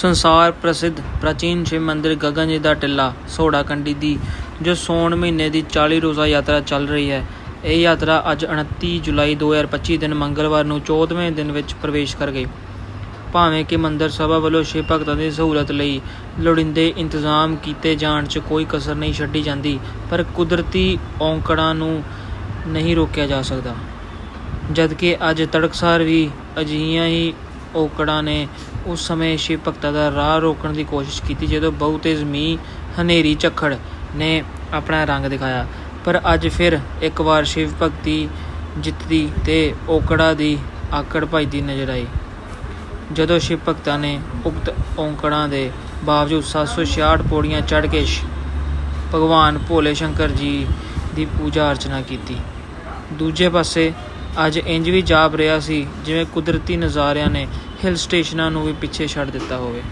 ਸੰਸਾਰ ਪ੍ਰਸਿੱਧ ਪ੍ਰਾਚੀਨ ਸ਼ਿਵ ਮੰਦਿਰ ਗਗਨਜੀ ਦਾ ਟਿੱਲਾ ਸੋੜਾ ਕੰਡੀ ਦੀ, ਜੋ ਸੌਣ ਮਹੀਨੇ ਦੀ 40 ਰੋਜ਼ਾ ਯਾਤਰਾ ਚੱਲ ਰਹੀ ਹੈ। ਇਹ ਯਾਤਰਾ ਅੱਜ 29 ਜੁਲਾਈ 2025 ਦਿਨ ਮੰਗਲਵਾਰ ਨੂੰ 14ਵੇਂ ਦਿਨ ਵਿੱਚ ਪ੍ਰਵੇਸ਼ ਕਰ ਗਈ। ਭਾਵੇਂ ਕਿ ਮੰਦਰ ਸਭਾ ਵੱਲੋਂ ਸ਼ਿਵ ਭਗਤਾਂ ਦੀ ਸਹੂਲਤ ਲਈ ਲੋੜੀਂਦੇ ਇੰਤਜ਼ਾਮ ਕੀਤੇ ਜਾਣ 'ਚ ਕੋਈ ਕਸਰ ਨਹੀਂ ਛੱਡੀ ਜਾਂਦੀ, ਪਰ ਕੁਦਰਤੀ ਔਂਕੜਾਂ ਨੂੰ ਨਹੀਂ ਰੋਕਿਆ ਜਾ ਸਕਦਾ। ਜਦਕਿ ਅੱਜ ਤੜਕਸਾਰ ਵੀ ਅਜਿਹੀਆਂ ਹੀ ਔਕੜਾਂ ਨੇ ਉਸ ਸਮੇਂ ਸ਼ਿਵ ਭਗਤਾਂ ਦਾ ਰਾਹ ਰੋਕਣ ਦੀ ਕੋਸ਼ਿਸ਼ ਕੀਤੀ, ਜਦੋਂ ਬਹੁਤ ਤੇਜ਼ ਮੀਂਹ ਹਨੇਰੀ ਝੱਖੜ ਨੇ ਆਪਣਾ ਰੰਗ ਦਿਖਾਇਆ। ਪਰ ਅੱਜ ਫਿਰ ਇੱਕ ਵਾਰ ਸ਼ਿਵ ਭਗਤੀ ਜਿੱਤਦੀ ਤੇ ਔਕੜਾਂ ਦੀ ਆਕੜ ਭਜਦੀ ਨਜ਼ਰ ਆਈ। ਜਦੋਂ ਸ਼ਿਵ ਭਗਤਾਂ ਨੇ ਉਕਤ ਔਂਕੜਾਂ ਦੇ ਬਾਵਜੂਦ 766 ਪੌੜੀਆਂ ਚੜ੍ਹ ਕੇ ਸ਼- ਭਗਵਾਨ ਭੋਲੇ ਸ਼ੰਕਰ ਜੀ ਦੀ ਪੂਜਾ ਅਰਚਨਾ ਕੀਤੀ। ਦੂਜੇ ਪਾਸੇ ਅੱਜ ਇੰਜ ਵੀ ਜਾਪ ਰਿਹਾ ਸੀ, ਜਿਵੇਂ ਕੁਦਰਤੀ ਨਜ਼ਾਰਿਆਂ ਨੇ ਹਿਲ ਸਟੇਸ਼ਨਾਂ ਨੂੰ ਵੀ ਪਿੱਛੇ ਛੱਡ ਦਿੱਤਾ ਹੋਵੇ।